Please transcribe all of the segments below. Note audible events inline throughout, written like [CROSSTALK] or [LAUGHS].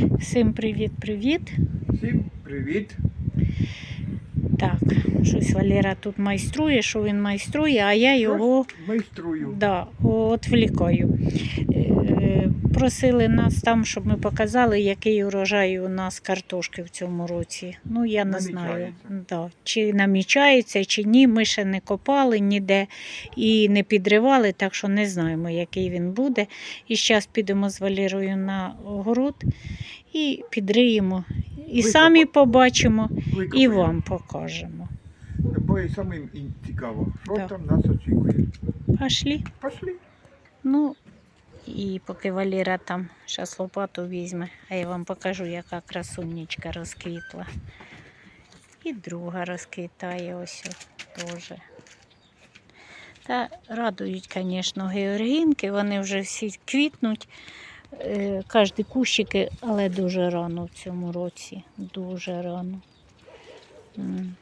Всім привіт-привіт. Всім привіт. Так, щось Валера тут майструє, що він майструє, а я його Майструю. да, отвлікаю. Просили нас там, щоб ми показали, який урожай у нас картошки в цьому році. Ну, я не знаю, да, чи намічається, чи ні. Ми ще не копали ніде і не підривали, так що не знаємо, який він буде. І зараз підемо з Валерою на огород і підриємо. І Ви самі побачимо, і вам покажемо. Бо і самим цікаво, що Да. там нас очікує. Пошли. Пошли. Ну, і поки Валера там зараз лопату візьме, а я вам покажу, яка красунечка розквітла. І друга розквітає ось теж. Та радують, звісно, георгінки, вони вже всі квітнуть. Е, Кожні кущики, але дуже рано в цьому році. Дуже рано. М.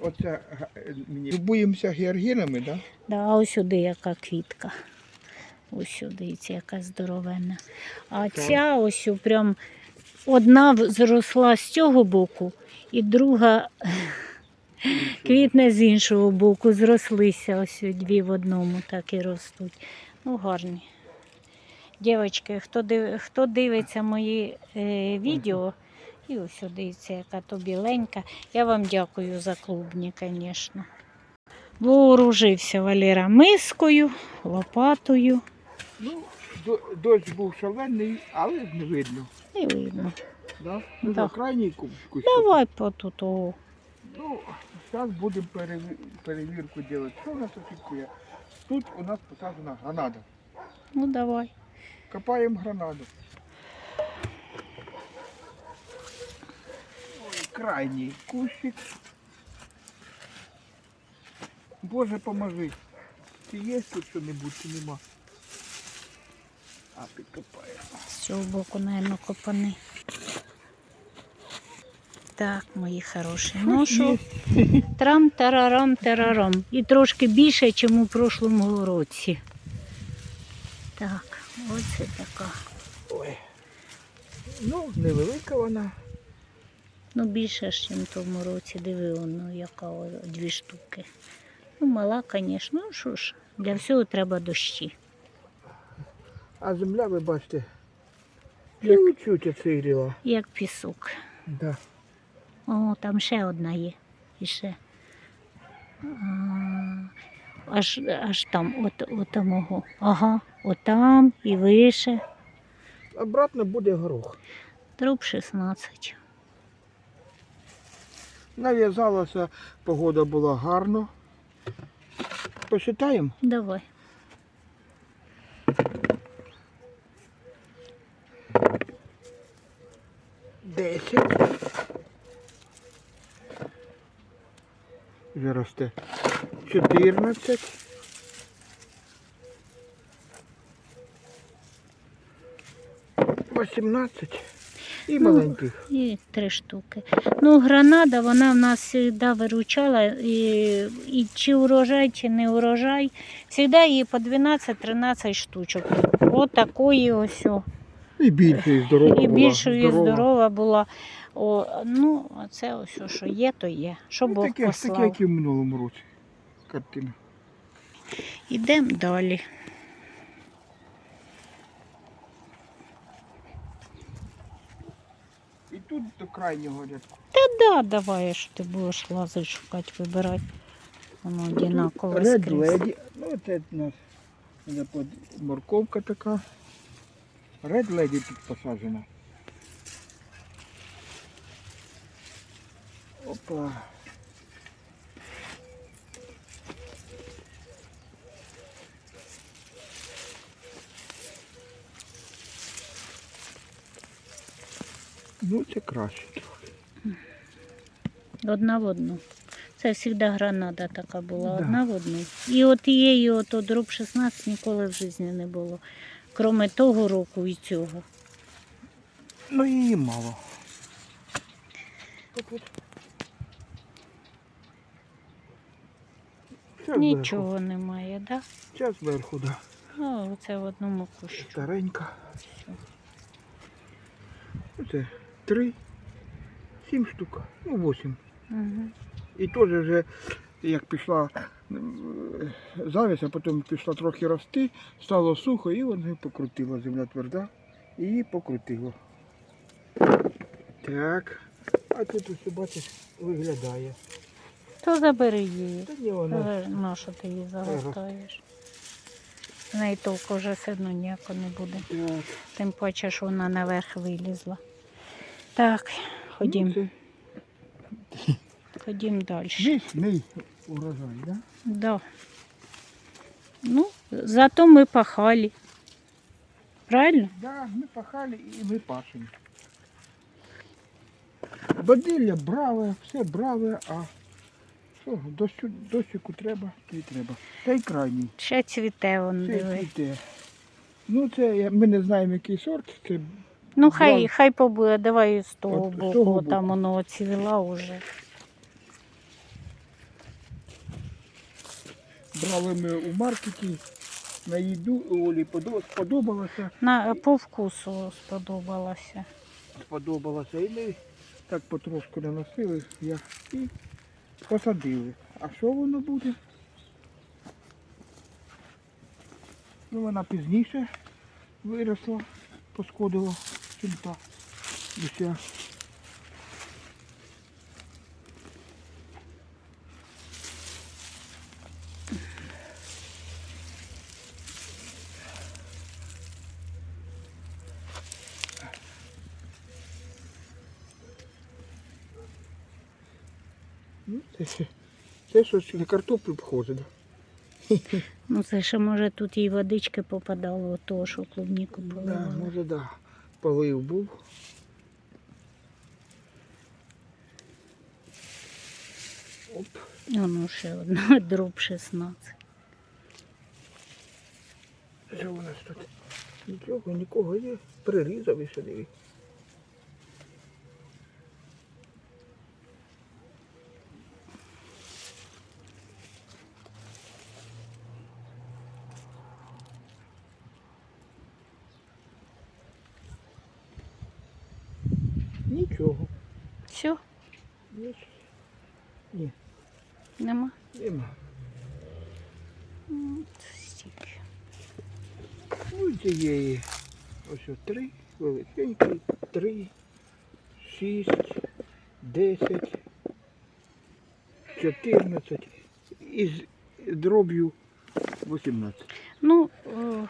Оце е, мені. Любуємося георгінами, так? Да? Да, а ось сюди яка квітка. Ось сюди ця яка здоровенна. А Так. ця ось прям одна зросла з цього боку, і друга квітне з іншого боку. Зрослися ось дві в одному, так і ростуть. Ну, гарні. Дівчатки, хто, див... хто дивиться мої е, відео, і ось дивіться, яка то біленька. Я вам дякую за клубні, звісно. Вооружився Валера мискою, лопатою. Ну, дощ був шалений, але не видно. І видно. Да? Ну, Да. крайній ку- Давай по тут. Ну, зараз будемо переві- перевірку робити. Що нас очікує? Тут у нас посаджена гранада. Ну давай. Копаємо гранаду. Крайній кущик. Боже, поможи. Чи є тут що-небудь, чи нема? А підкопаємо. З цього боку, мабуть, копани. Так, мої хороші. Ну що, трам тарарам тарарам. І трошки більше, ніж у прошлому році. Так, оце така. Ой. Ну, невелика вона. Ну, більше ж, ніж в тому році. Диви, воно, яка дві штуки. Ну, мала, звісно. Ну що ж, для всього треба дощі. А земля, ви бачите, Як? чуть-чуть оциріла. Як пісок. Да. О, там ще одна є. І ще. А, аж, аж там, от, от мого. Ага, отам і вище. Обратно буде горох. Труб 16. Нав'язалася, погода була гарна. Посчитаємо? Давай. Десять. Вже росте. Чотирнадцять. Вісімнадцять. І Ну. І три штуки. Ну, гранада, вона в нас завжди виручала. І, і чи урожай, чи не урожай. Завжди її по 12-13 штучок. От такої ось. о. І більше, і здорова І більшою здорова була. О, ну, це ось, о, що є, то є. Що Ну, Бог таке, таке, як і в минулому році. Картина. Ідемо далі. Тут до крайнього рядку. Та да, давай, що ти будеш лазити, шукати, вибирати. Воно одинаково Ред скрізь. леді. Ну, це у нас морковка така. Ред леді тут посаджена. Опа. Ну, це краще трохи. Одна в одну. Це завжди гранада така була, Да. одна в одну. І от її, ото дроб 16 ніколи в житті не було. Кроме того року і цього. Ну, її мало. От. Це зверху. Нічого немає, так? Це зверху, да. Да? О, це в одному кущу. Старенька. Все. Оце три, сім штук, ну вісім. Угу. І теж вже, як пішла м, завість, а потім пішла трохи рости, стало сухо і воно покрутило, земля тверда, і покрутило. Так. А тут ось бачиш, виглядає. То забери її. Та вона. На що ти її загортаєш? В неї толку вже все одно ніяко не буде. Так. Тим паче, що вона наверх вилізла. Так, ходім, Ну, ходім далі. Мій урожай, да? Да. Ну, зато ми пахали. Правильно? Да, ми пахали і ми пашемо. Бадилля браве, все браве, а що, дощу, дощику треба, то й треба. Та й крайній. Ще цвіте вон Це цвіте. Ну, це ми не знаємо, який сорт. Це Ну, хай, Два. хай побуде, давай з того От з боку, того там боку. воно цвіла вже. брали ми у маркеті на їду, Олі подо- сподобалося. На, по вкусу сподобалося. Сподобалося. І ми так потрошку наносили я, і посадили. А що воно буде? Ну, вона пізніше виросла, посходила, чим та. Ну, це, ще- це щось на картоплю входить. Ну, це ще може тут і водички попадало, того, що клубніку Да, поливали. може, да. Полив був. Оп. Ну, ще одна [LAUGHS] дроб 16. Що у нас тут? Нічого, нікого є. Прирізав і сюди. Нічого. Все, Ніч. Ні, нема. нема. М, стільки. Ну, цієї ось три, величенькі, три, шість, десять, чотирнадцять і з дроб'ю 18. Ну, е,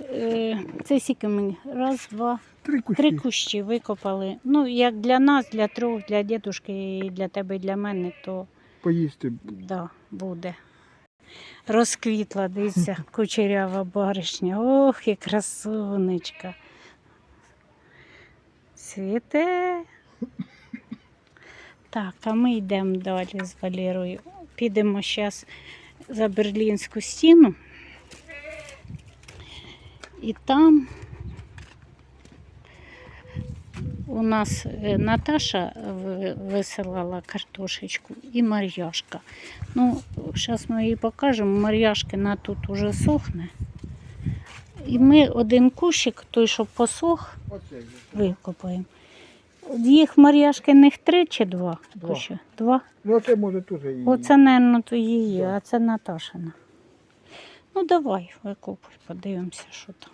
е, це скільки мені? Раз, два, Три кущі. три кущі викопали. Ну, як для нас, для трьох, для дідушки, і для тебе, і для мене, то Поїсти. да, буде. Розквітла, дивіться, [LAUGHS] кучерява баришня. Ох, і красунечка. Світе. Так, а ми йдемо далі з Валерою. Підемо зараз за Берлінську стіну. І там у нас е, Наташа висилала картошечку і Мар'яшка. Ну, зараз ми її покажемо. Мар'яшкина тут уже сохне. І ми один кущик, той, що посох, викопаємо. Їх Мар'яшкиних три чи два? Два. Кущі? Два. Ну це може теж її. Оце, мабуть, то її, а це Наташина. Ну, давай, викопуй, подивимося, що там.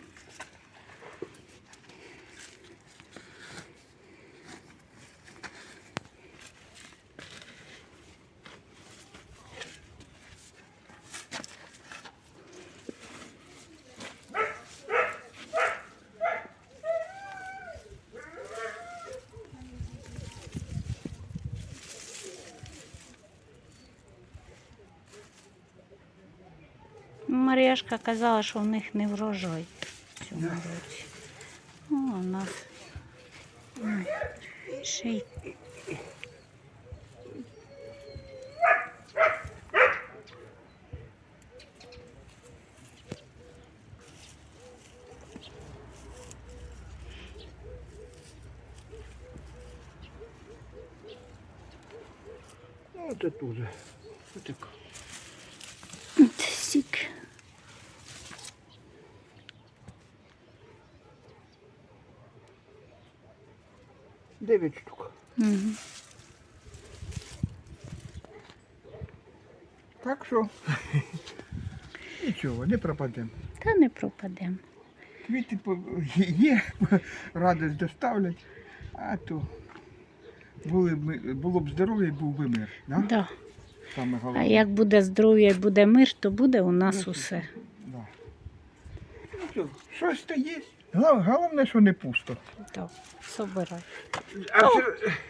Мар'яшка казала, що в них не врожай в цьому році. Ну, а у нас ще й Ну, це дуже. Ось так. 9 штук. Угу. Так що [LAUGHS] нічого, не пропадемо. Та не пропадемо. Квіти є, [LAUGHS] радість доставлять, а то були б, було б здоров'я і був би мир. Да? Да. Саме А як буде здоров'я і буде мир, то буде у нас усе. Да. Ну, що, Щось то є. Головне, що не пусто. Так, собирай. Ну,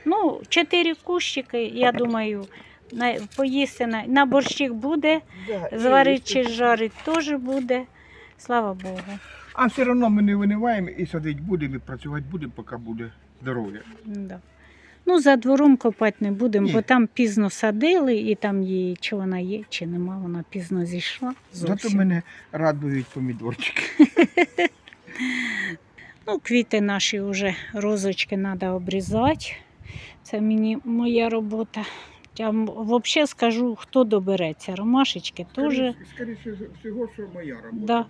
Ну, чотири кущики, я думаю, на, поїсти на, на борщик буде, да, зварить чи жарить теж буде. Слава Богу. А все одно ми не виниваємо і садити будемо, і працювати будемо, поки буде здоров'я. Да. Ну, за двором копати не будемо, Ні. бо там пізно садили, і там її, чи вона є, чи нема, вона пізно зійшла. Зато Зовсім. мене радують помідорчики. [LAUGHS] Ну, квіти наші вже розочки треба обрізати. Це мені моя робота. Я взагалі скажу, хто добереться. Ромашечки теж. Скоріше всього, що моя робота. Да.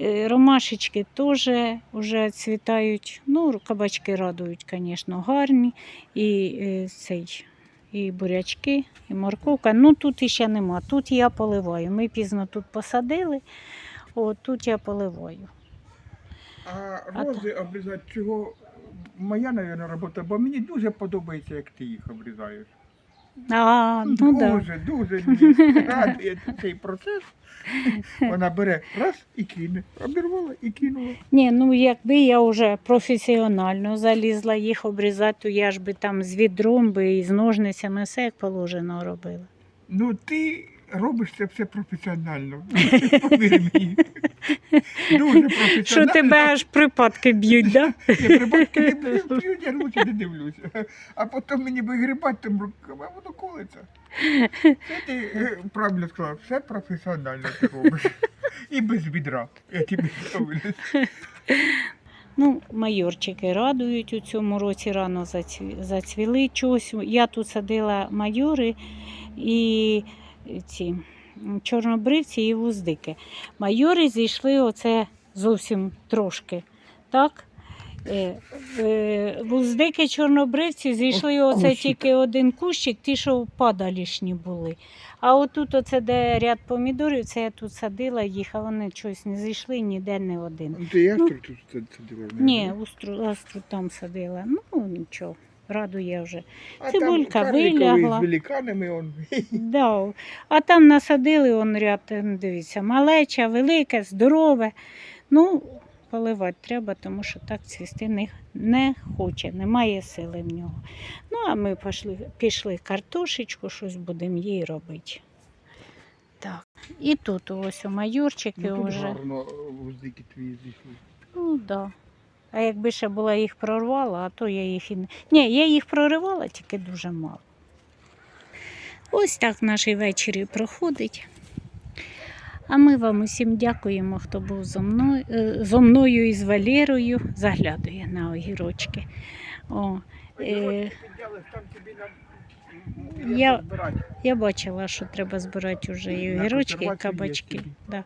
Е, Ромашечки теж вже цвітають. Ну, кабачки радують, звісно, гарні. І е, цей, і бурячки, і морковка. Ну тут іще нема. Тут я поливаю. Ми пізно тут посадили, от тут я поливаю. А рози обрізати чого моя, мабуть, робота, бо мені дуже подобається, як ти їх обрізаєш. А, ну да. дуже, дуже мені радує цей процес. Вона бере раз і кине. Обірвала і кинула. Ні, ну якби я вже професіонально залізла їх обрізати, то я ж би там з відром би і з ножницями все як положено робила. Ну ти робиш це все професіонально. Повір мені. Дуже професіонально. Що тебе аж припадки б'ють, да? Я прибатки не б'ю, б'ю, я ручі не дивлюся. А потім мені вигрібати тим руками, а воно колиться. Це ти е, правильно сказав, все професіонально ти робиш. І без відра. Я тобі говорю. Ну, майорчики радують у цьому році рано зацвіли чогось. Я тут садила майори і ці чорнобривці і вуздики. Майори зійшли оце зовсім трошки. Так? Е, е, Вуздики чорнобривці зійшли О, оце кущик. тільки один кущик, ті, що падалішні були. А отут, оце де ряд помідорів, це я тут садила їх, а вони щось не зійшли ніде не один. Ну, Ти тут садила? Ні, остру, остру там садила. Ну нічого, радує вже. А цибулька там вилягла. з великанами он. [LAUGHS] Да. А там насадили он ряд, дивіться, малеча, велике, здорове. Ну, поливати треба, тому що так цвісти не, не хоче, немає сили в нього. Ну, а ми пішли, пішли картошечку, щось будемо їй робити. Так. І тут ось у майорчики Ну, тут вже. гарно вуздики твої зійшли. Ну так. Да. А якби ще була їх прорвала, а то я їх і не. Ні, я їх проривала, тільки дуже мало. Ось так наш вечір проходить. А ми вам усім дякуємо, хто був зо мною, е, зо мною і з Валерою. Заглядує на огірочки. О, е, Я- я бачила, що треба збирати вже і огірочки, і кабачки. Да.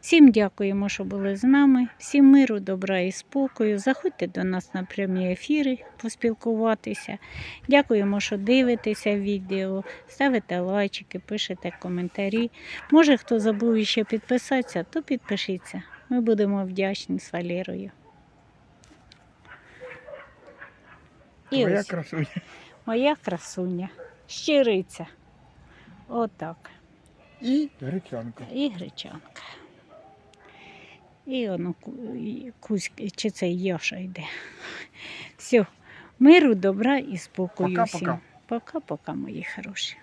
Всім дякуємо, що були з нами. Всім миру, добра і спокою. Заходьте до нас на прямі ефіри поспілкуватися. Дякуємо, що дивитеся відео, ставите лайчики, пишете коментарі. Може, хто забув ще підписатися, то підпишіться. Ми будемо вдячні з Валерою. І ось красуня. моя красуня, щириця. Отак. І гречанка. І гречанка. І воно ку- кузь, чи це Яша йде. Все. Миру, добра і спокою Пока-пока. всім. Пока-пока, мої хороші.